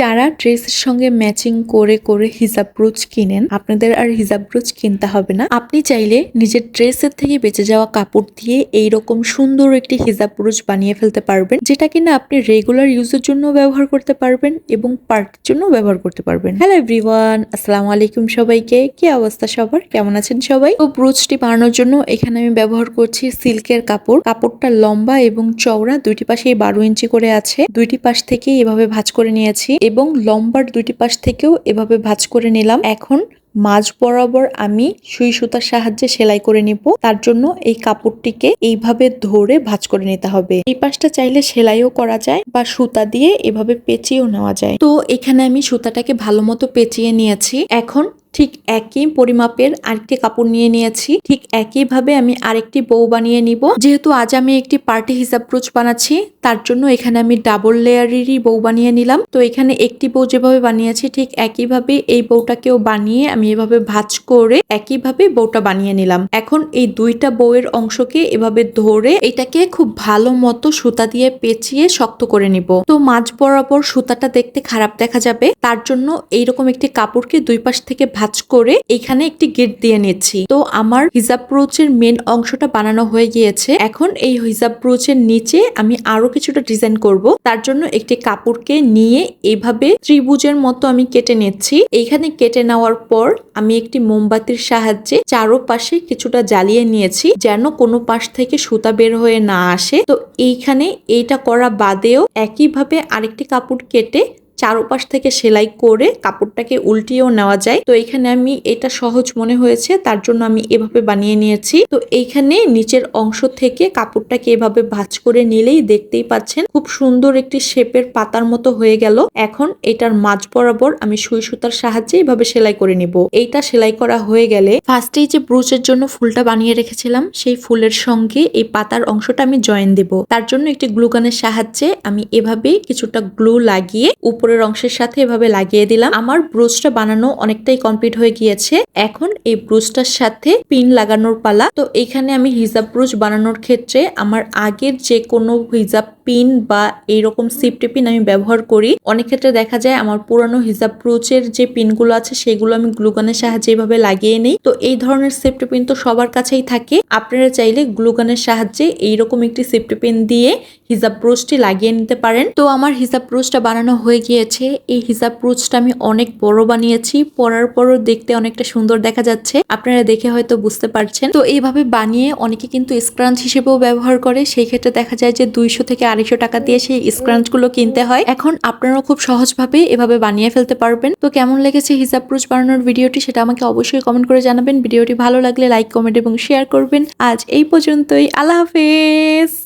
যারা ড্রেসের সঙ্গে ম্যাচিং করে করে হিজাব ব্রুচ কিনেন, আপনাদের আর হিজাব ব্রুচ কিনতে হবে না। আপনি চাইলে নিজের ড্রেসের থেকে বেঁচে যাওয়া কাপড় দিয়ে এইরকম সুন্দর একটি হিজাব ব্রুচ বানিয়ে ফেলতে পারবেন, যেটা কিনা আপনি রেগুলার ইউজের জন্য ব্যবহার করতে পারবেন এবং পার্টির জন্য ব্যবহার করতে পারবেন। হ্যালো এভরিওয়ান আসসালামু আলাইকুম সবাইকে। কি অবস্থা সবার? কেমন আছেন সবাই? তো ব্রুচটি বানানোর জন্য এখানে আমি ব্যবহার করছি সিল্কের কাপড়। কাপড়টা লম্বা এবং চওড়া, দুইটি পাশে বারো ইঞ্চি করে আছে। দুইটি পাশ থেকে এভাবে ভাঁজ করে নিয়েছি। এবং লম্বার দুইটি পাশ থেকেও এভাবে ভাঁজ করে নিলাম। এখন মাঝ বরাবর আমি সুই সুতার সাহায্যে সেলাই করে নিব। তার জন্য এই কাপড়টিকে এইভাবে ধরে ভাঁজ করে নিতে হবে। এই পাশটা চাইলে সেলাইও করা যায় বা সুতা দিয়ে এভাবে পেঁচিয়েও নেওয়া যায়। তো এখানে আমি সুতাটাকে ভালো মতো পেঁচিয়ে নিয়েছি। এখন ঠিক একই পরিমাপের আরেকটি কাপড় নিয়ে নিয়েছি। ঠিক একইভাবে আমি আরেকটি বউ বানিয়ে নিব। যেহেতু আজ আমি একটি পার্টি হিসাব ব্রুচ বানাচ্ছি, তার জন্য এখানে আমি ডাবল লেয়ারেরই বউ বানিয়ে নিলাম। তো এখানে একটি বউ যেভাবে বানিয়েছি, ঠিক একইভাবে এই বউটাকেও বানিয়ে আমি এভাবে ভাজ করে একইভাবে বউটা বানিয়ে নিলাম। এখন এই দুইটা বউয়ের অংশকে এভাবে ধরে এটাকে খুব ভালো মতো সুতা দিয়ে পেঁচিয়ে শক্ত করে নিব। তো মাঝ বরাবর সুতাটা দেখতে খারাপ দেখা যাবে, তার জন্য এইরকম একটি কাপড়কে দুই পাশ থেকে ভাঁজ করে এখানে একটি গেট দিয়ে নিচ্ছি। তো আমার হিজাব ব্রোচের মেন অংশটা বানানো হয়ে গিয়েছে। এখন এই হিজাব ব্রোচের নিচে আমি আরও কিছুটা ডিজাইন করব। তার জন্য একটি কাপড়কে নিয়ে এইভাবে ত্রিভুজের মতো আমি কেটে নিচ্ছি। এইখানে কেটে নেওয়ার পর আমি একটি মোমবাতির সাহায্যে চারো পাশে কিছুটা জ্বালিয়ে নিয়েছি, যেন কোনো পাশ থেকে সুতা বের হয়ে না আসে। তো এইখানে এইটা করা বাদেও একইভাবে আরেকটি কাপড় কেটে চারোপাশ থেকে সেলাই করে কাপড়টাকে উল্টিয়েও নেওয়া যায়। তো এখানে আমি এটা সহজ মনে হয়েছে, তার জন্য আমি এভাবে বানিয়ে নিয়েছি। তো এইখানে নিচের অংশ থেকে কাপড়টাকে এভাবে ভাঁজ করে নিলেই দেখতেই পাচ্ছেন খুব সুন্দর একটি শেপের পাতার মতো হয়ে গেল। এখন এটার মাঝ বরাবর আমি সুই সুতার সাহায্যে এভাবে সেলাই করে নিব। এইটা সেলাই করা হয়ে গেলে ফার্স্টেই যে ব্রুচের জন্য ফুলটা বানিয়ে রেখেছিলাম, সেই ফুলের সঙ্গে এই পাতার অংশটা আমি জয়েন দেব। তার জন্য একটি গ্লুগানের সাহায্যে আমি এভাবে কিছুটা গ্লু লাগিয়ে উপরের অংশের সাথে এভাবে লাগিয়ে দিলাম। আমার ব্রুজটা বানানো অনেকটাই কমপ্লিট হয়ে গিয়েছে। এখন এই ব্রুজটার সাথে পিন লাগানোর পালা। তো এখানে আমি হিজাব ব্রুজ বানানোর ক্ষেত্রে আমার আগের যে কোনো হিজাব পিন বা এইরকম সিফটি পিন আমি ব্যবহার করি। অনেক ক্ষেত্রে দেখা যায় আমার পুরানো হিজাব ব্রুচের যে পিনগুলো আছে, সেগুলো আমি গ্লুগানের সাহায্যে এইভাবে লাগিয়ে নিই। তো এই ধরনের সেফটি পিন তো সবার কাছেই থাকে। আপনারা চাইলে গ্লুগানের সাহায্যে এইরকম একটি সেফটি পিন দিয়ে হিজাব ব্রুচটি লাগিয়ে নিতে পারেন। তো আমার হিজাব ব্রুচটা বানানো হয়ে গিয়েছে। এই হিজাব ব্রুচটা আমি অনেক বড় বানিয়েছি। পরার পরও দেখতে অনেকটা সুন্দর দেখা যাচ্ছে। আপনারা দেখে হয়তো বুঝতে পারছেন। তো এইভাবে বানিয়ে অনেকে কিন্তু স্ক্রাঞ্চ হিসেবেও ব্যবহার করে। সেই ক্ষেত্রে দেখা যায় যে দুইশো থেকে আড়াইশো টাকা দিয়ে সেই স্ক্রাঞ্চগুলো কিনতে হয়। এখন আপনারাও খুব সহজভাবে এভাবে বানিয়ে ফেলতে পারবেন। তো কেমন লেগেছে হিজাব প্রুজ বানানোর ভিডিওটি সেটা আমাকে অবশ্যই কমেন্ট করে জানাবেন। ভিডিওটি ভালো লাগলে লাইক কমেন্ট এবং শেয়ার করবেন। আজ এই পর্যন্তই। আল্লাহ হাফেজ!